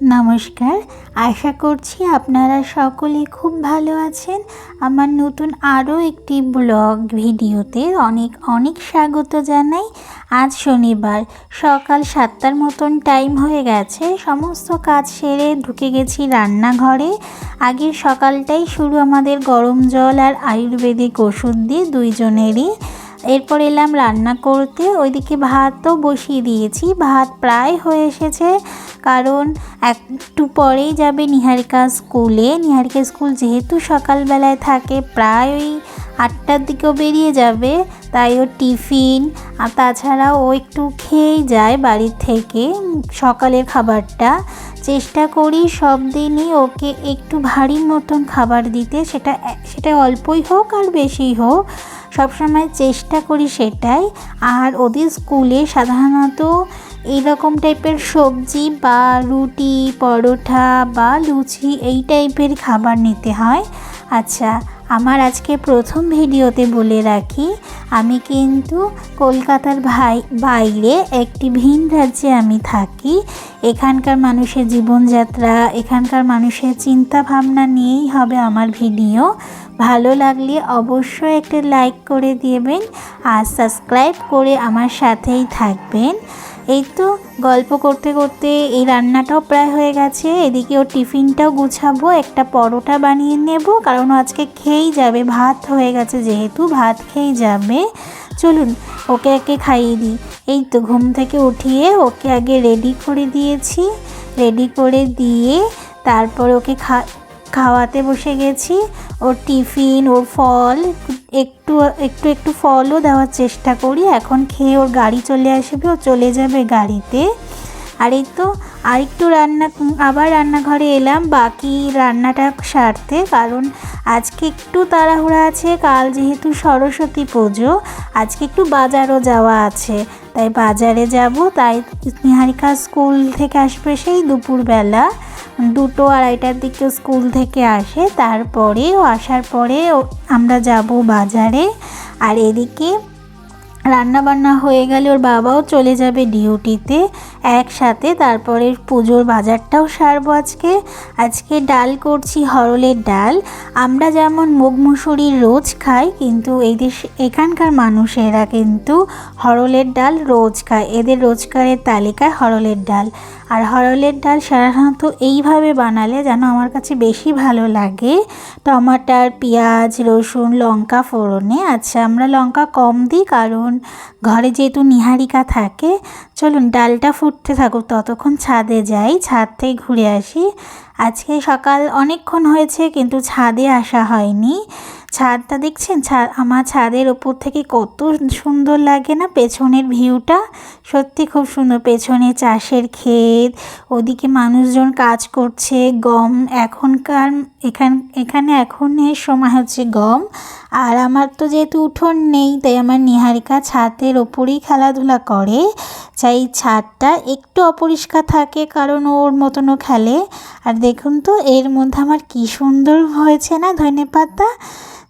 নমস্কার। আশা করছি আপনারা সকলে খুব ভালো আছেন। আমার নতুন আরও একটি ব্লগ ভিডিওতে অনেক অনেক স্বাগত জানাই। আজ শনিবার, সকাল সাতটার মতন টাইম হয়ে গেছে। সমস্ত কাজ সেরে ঢুকে গেছি রান্নাঘরে। আগের সকালটাই শুরু আমাদের গরম জল আর আয়ুর্বেদিক ওষুধ দিয়ে দুইজনেরই। এরপর এলাম রান্না করতে। ওইদিকে ভাতও বসিয়ে দিয়েছি। ভাত প্রায় হয়ে এসেছে। কারণ একটু পরেই যাবে নিহারিকা স্কুলে। নিহারিকা স্কুল যেহেতু সকালবেলায় থাকে, প্রায় ওই আটটার দিকেও বেরিয়ে যাবে, তাই ও টিফিন, আর তাছাড়াও ও একটু খেয়েই যায় বাড়ির থেকে সকালের খাবারটা। চেষ্টা করি সব দিনই ওকে একটু ভারী মতন খাবার দিতে, সেটা সেটা অল্পই হোক আর বেশি হোক। সবসময় চেষ্টা করি সেটাই। আর ওদের স্কুলে সাধারণত এইরকম টাইপের সবজি বা রুটি, পরোটা বা লুচি এই টাইপের খাবার নিতে হয়। আচ্ছা আমার আজকে প্রথম ভিডিওতে বলে রাখি, আমি কিন্তু কলকাতার ভাই, বাইরে একটি ভিন রাজ্যে আমি থাকি। এখানকার মানুষের জীবনযাত্রা, এখানকার মানুষের চিন্তা ভাবনা নিয়েই হবে আমার ভিডিও। ভালো লাগলে অবশ্যই একটা লাইক করে দেবেন আর সাবস্ক্রাইব করে আমার সাথেই থাকবেন। এই তো গল্প করতে করতে এই রান্নাটাও প্রায় হয়ে গেছে। এদিকে ওর টিফিনটাও গুছাবো, একটা পরোটা বানিয়ে নেব, কারণ আজকে খেয়েই যাবে, ভাত হয়ে গেছে যেহেতু, ভাত খেয়েই যাবে। চলুন, ওকে একে খাইয়ে দিই। এই তো ঘুম থেকে উঠিয়ে ওকে আগে রেডি করে দিয়েছি। রেডি করে দিয়ে তারপর ওকে খা খাওয়াতে বসে গেছি। ওর টিফিন, ওর ফল, একটু একটু একটু ফলও দেওয়ার চেষ্টা করি। এখন খেয়ে ওর গাড়ি চলে আসবে, ও চলে যাবে গাড়িতে। আর এই তো আরেকটু রান্না, আবার রান্নাঘরে এলাম। বাকি রান্নাটা সারতে, কারণ আজকে একটু তাড়াহুড়া আছে। কাল যেহেতু সরস্বতী পুজো, আজকে একটু বাজারও যাওয়া আছে। তাই বাজারে যাব, তাই নিহারিকা স্কুল থেকে আসবে সেই দুপুরবেলা। দুটো আড়াইটার দিকে স্কুল থেকে আসে, তারপরে আসার পরে আমরা যাব বাজারে। আর এদিকে রান্না বান্না হয়ে গেলে ওর বাবাও চলে যাবে ডিউটিতে একসাথে, তারপরে পুজোর বাজারটাও সারবো আজকে। আজকে ডাল করছি হরলের ডাল। আমরা যেমন মুগ মুসুরির রোজ খাই, কিন্তু এই দেশ, এখানকার মানুষেরা কিন্তু হরলের ডাল রোজ খায়। এদের রোজকারের তালিকায় হরলের ডাল। আর হরলের ডাল সাধারণত এইভাবে বানালে যেন আমার কাছে বেশি ভালো লাগে। টমাটার, পেঁয়াজ, রসুন, লঙ্কা ফোড়নে। আচ্ছা আমরা লঙ্কা কম দিই কারণ ঘরে যেহেতু নিহারিকা থাকে, চলুন ডালটা ফুটতে থাকুক, ততক্ষণ ছাদে যাই, ছাদ থেকে ঘুরে আসি। আজকে সকাল অনেকক্ষণ হয়েছে কিন্তু ছাদে আসা হয়নি। ছাদটা দেখছেন? ছাদ, আমার ছাদের ওপর থেকে কত সুন্দর লাগে না? পেছনের ভিউটা সত্যি খুব সুন্দর। পেছনে চাষের ক্ষেত, ওদিকে মানুষজন কাজ করছে, গম এখনকার, এখান, এখানে এখনের সময় হচ্ছে গম। আর আমার তো যেহেতু উঠোন নেই, তাই আমার নিহারিকা ছাদের ওপরেই খেলাধুলা করে। চাই ছাদটা একটু অপরিষ্কার থাকে, কারণ ওর মতনও খেলে। আর দেখুন তো, এর মধ্যে আমার কি সুন্দর হয়েছে না ধনে পাতা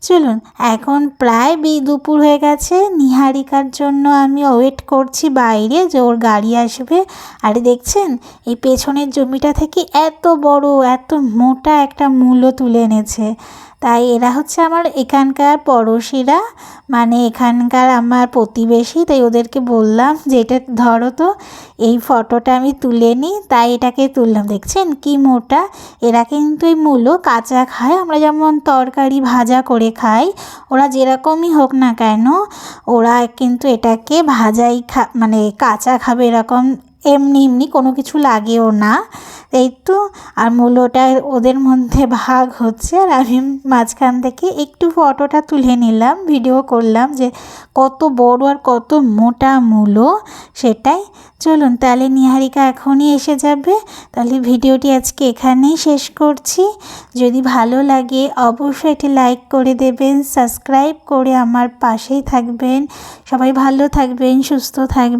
চলুন, এখন প্রায় বি দুপুর হয়ে গেছে। নিহারিকার জন্য আমি ওয়েট করছি বাইরে যে ওর গাড়ি আসবে। আর দেখছেন, এই পেছনের জমিটা থেকে এত বড়, এত মোটা একটা মূল্য তুলে এনেছে। তাই এরা হচ্ছে আমার এখানকার পড়োশিরা মানে এখানকার আমার প্রতিবেশী, তাই ওদেরকে বললাম যে এটা ধরো তো, এই ফটোটা আমি তুলে নিই, তাই এটাকে তুললাম। দেখছেন কি মোটা? এরা কিন্তু এই মূলো কাঁচা খায়, আমরা যেমন তরকারি ভাজা করে খাই, ওরা যেরকমই হোক না কেন, ওরা কিন্তু এটাকে ভাজাই খা মানে কাঁচা খাবে এরকম, এমনি এমনি কোনো কিছু লাগেও না। এই তো, আর মূলোটা ওদের মধ্যে ভাগ হচ্ছে, আর আমি মাঝখান থেকে একটু ফটোটা তুলে নিলাম ভিডিও করলাম যে কত বড় আর কত মোটা মূলো, সেটাই। চলুন তাহলে নিহারিকা এখনই এসে যাবে, তাহলে ভিডিওটি আজকে এখানেই শেষ করছি। যদি ভালো লাগে অবশ্যই একটি লাইক করে দেবেন সাবস্ক্রাইব করে আমার পাশেই থাকবেন। সবাই ভালো থাকবেন, সুস্থ থাকবেন।